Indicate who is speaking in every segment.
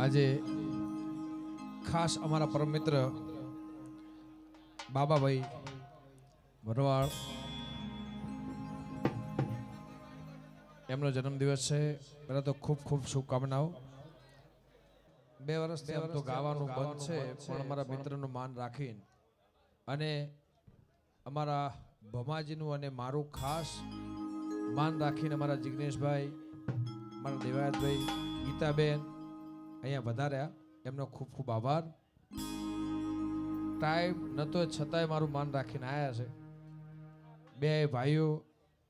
Speaker 1: આજે ખાસ અમારા પરમ મિત્ર બાબાભાઈ ભરવાડ. એમનો જન્મદિવસ છે. પહેલાં તો ખૂબ ખૂબ શુભકામનાઓ. બે વર્ષથી આમ તો ગાવાનું બંધ છે, પણ અમારા મિત્રનું માન રાખીને અને અમારા ભમાજીનું અને મારું ખાસ માન રાખીને અમારા જિગ્નેશભાઈ, મારા દેવાયતભાઈ, ગીતાબેન અહીંયા વધાર્યા. એમનો ખૂબ ખૂબ આભાર. ટાઈમ નહોતો, છતાંય મારું માન રાખીને આવ્યા છે. બે ભાઈઓ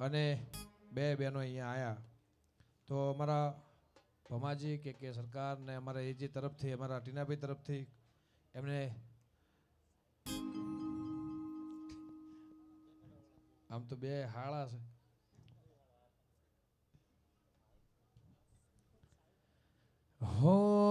Speaker 1: અને બે બહેનો અહીંયા આવ્યા તો અમારા ભમાજી કે કે સરકાર ને અમારા એજી તરફથી, અમારા ટીનાભાઈ તરફથી એમને આમ તો બે હાળા છે. હો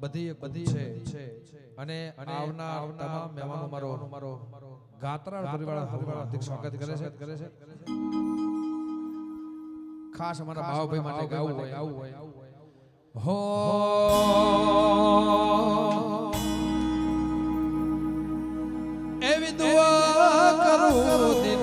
Speaker 1: બધી બધી છે. અને આવનાર તમામ મહેમાનો મારો મારો ગાત્રા પરિવાર પરિવાર હાર્દિક સ્વાગત કરે છે કરે છે. ખાસ અમારા ભાવભાઈ માટે ગાવું હોય આવું હોય. હો! એવી દુઆ કરું દિન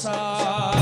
Speaker 2: passar.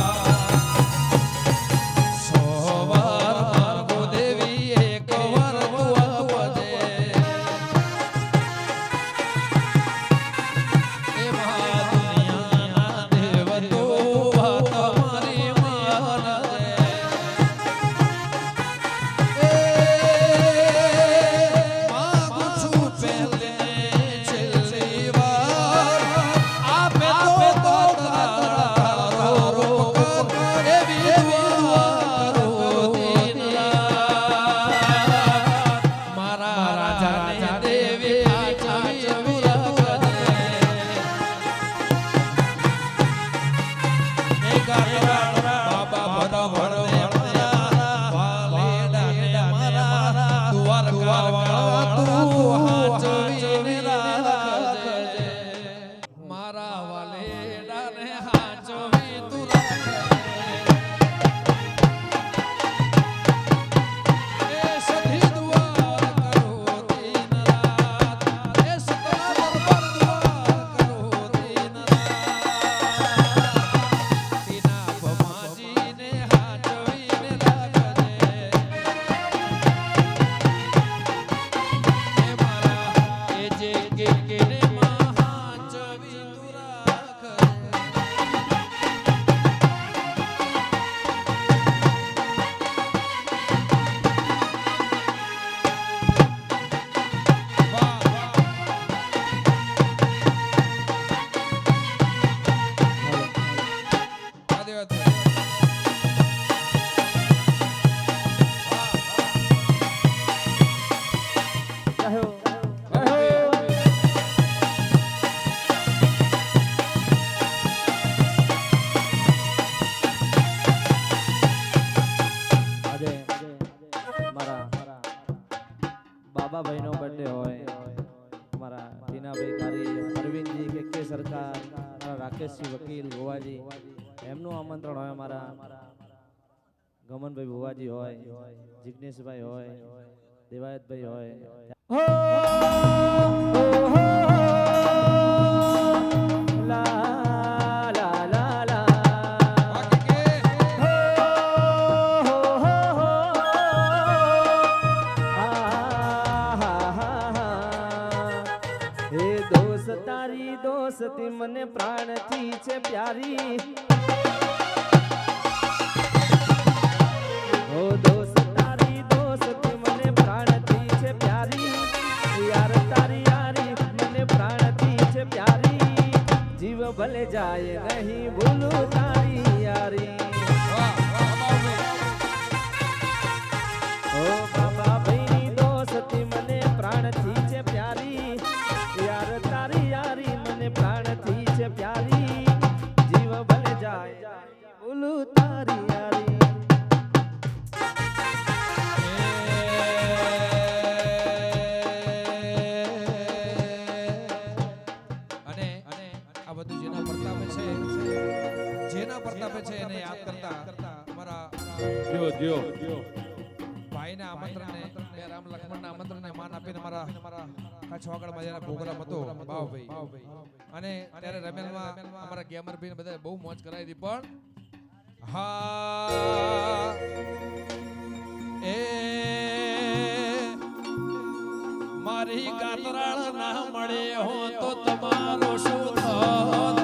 Speaker 2: Tanto vento. ગમનભાઈ ભુવાજી હોય જિગ્નેશભાઈ હોય દેવાયતભાઈ હોય જાય નહીં ભૂલું તારી યારી. ઓ બાબા ભાઈની દોસ્તી મને પ્રાણથી
Speaker 1: પ્રતાપે છે. જેના પ્રતાપે છે એને યાદ કરતા અમારા
Speaker 3: જો જો
Speaker 1: ભાઈના આમંત્રણને રામ લક્ષ્મણના આમંત્રણને માન આપીને મારા કચ્છ વાગડમાં જેના પ્રોગ્રામ હતો બાવભાઈ. અને ત્યારે રમેલમાં અમારા ગેમરભાઈ બધા બહુ મોજ કરાવી હતી પણ હા એ મારી ગાતરાળ ના મળે હો તો તમારો શું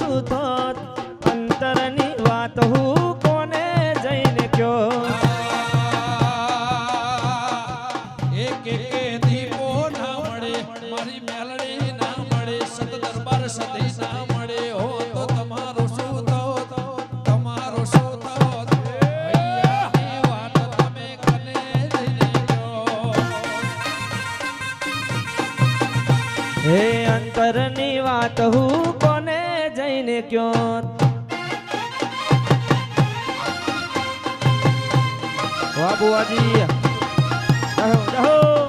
Speaker 1: શું થોત અંતરની વાત
Speaker 2: હું કોને જઈને કયો?
Speaker 1: એક એક દીપો ના મળે મારી મેલડી ના મળે સત દરબાર ના મળે. હો તો તમારો શું થાત તમારો શું થાત વાત તમે કને જઈને
Speaker 2: હે અંતરની વાત હું જઈને કયો? વાહ બુઆજી. જહો રહો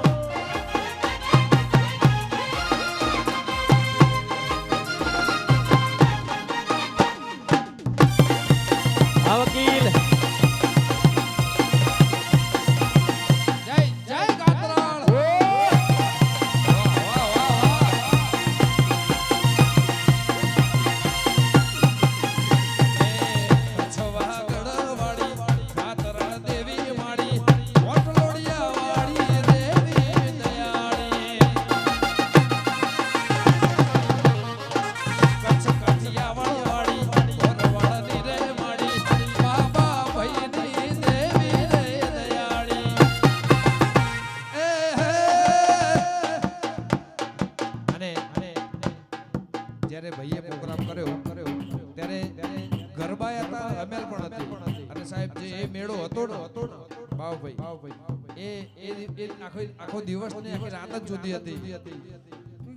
Speaker 1: આખો આખો દિવસ ને આખી રાત જ જુદી હતી.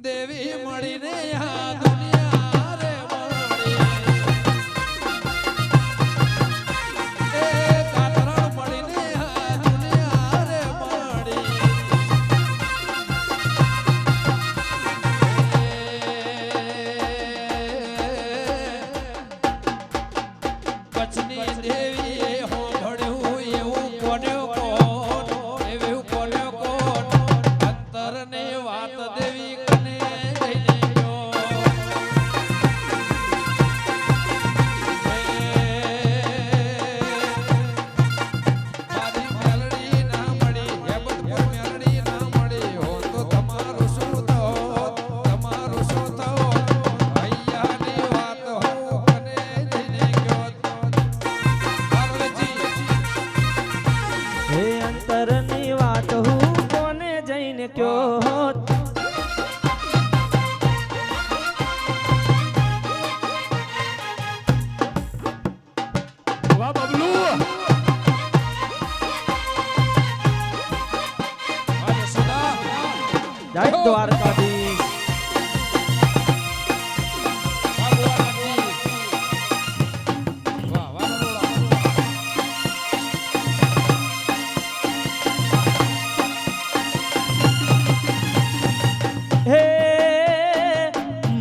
Speaker 1: દેવી મળીને આ દુનિયા
Speaker 2: દ્વારકાધીશ.
Speaker 1: નરોડા.
Speaker 2: હે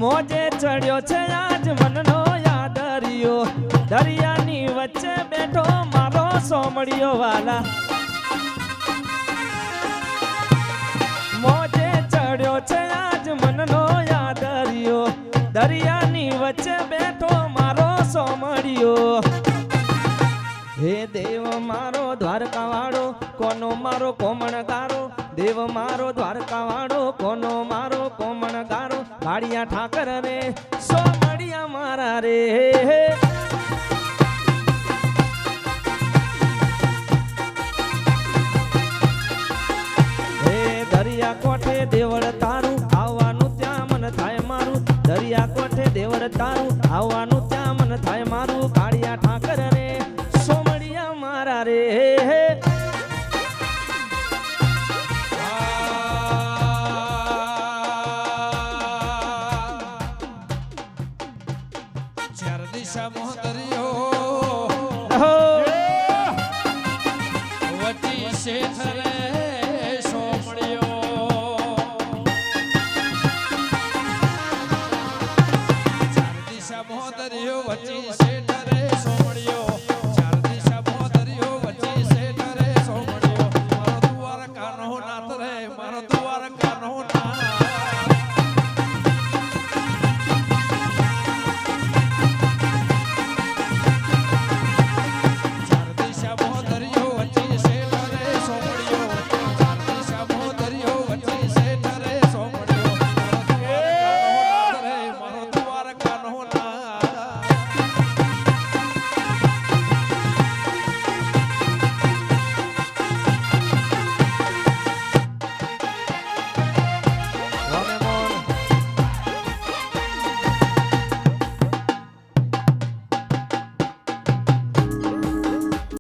Speaker 2: મોજે ચડ્યો છે આજ મનનો યાદરિયો. દરિયાની વચ્ચે બેઠો મારો સોમડિયો વાલા. મનનો યાદરિયો દરિયાની વચ્ચે બેઠો મારો સોમડિયો. હે દેવ મારો દ્વારકા વાળો કોનો મારો કોમણ ગારો દેવ મારો દ્વારકા વાળો કોનો મારો કોમણ ગારો ભાડિયા ઠાકર રે, સોમડિયા મારા રે.